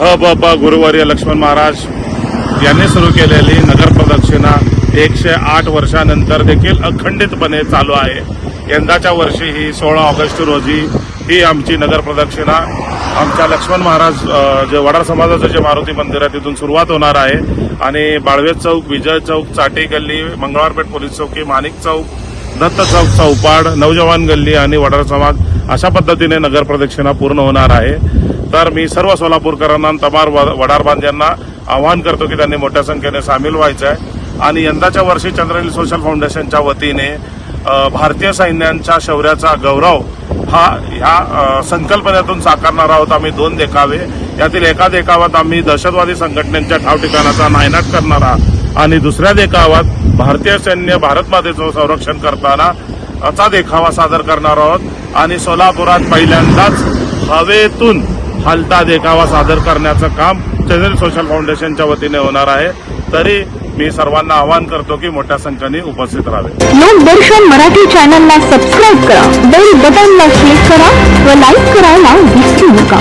ह बाबा प गुरुवर्य लक्ष्मण महाराज यांनी सुरू केलेली नगर प्रदक्षिणा एकशे आठ वर्षानंतर देखील अखंडितपणे चालू आहे. यंदाच्या वर्षी ही सोळा ऑगस्ट रोजी ही आमची नगर प्रदक्षिणा आमच्या लक्ष्मण महाराज जे वडार समाजाचं जे मारुती मंदिर आहे तिथून सुरुवात होणार आहे. आणि बाळवेज चौक विजय चौक चाटी गल्ली मंगळवारपेठ पोलीस चौकी माणिक चौक दत्त चौक चौपाड नवजवान गल्ली आणि वडार समाज अशा पद्धतीने नगर प्रदक्षिणा पूर्ण होणार आहे. तर मी सर्व सोलापूरकरांना तमार व- वडार बांधवांना आवाहन करतो की त्यांनी मोठ्या संख्येने सामील व्हायचं आहे आणि यंदाच्या वर्षी चंद्रनील सोशल फाउंडेशनच्या वतीने भारतीय सैन्यांच्या शौर्याचा गौरव हा ह्या संकल्पनेतून साकारणार आहोत आम्ही दोन देखावे. यातील एका देखावात आम्ही दहशतवादी संघटनेच्या ठाव ठिकाणाचा नायनाट करणार आणि दुसऱ्या देखावात भारतीय सैन्य भारत मातेचं संरक्षण करताना चा देखावा सादर करणार आहोत. आणि सोलापुरात पहिल्यांदाच हवेतून हलता देखावा सादर करण्याचं काम चंद्र सोशल फाउंडेशनच्या वतीने होणार आहे. तरी मी सर्वांना आवाहन करतो की मोठ्या संख्येने उपस्थित राहावे. लोकदर्शन मराठी चॅनलला सबस्क्राईब करा बेल बटनला क्लिक करा व लाईक करायला विसरू नका.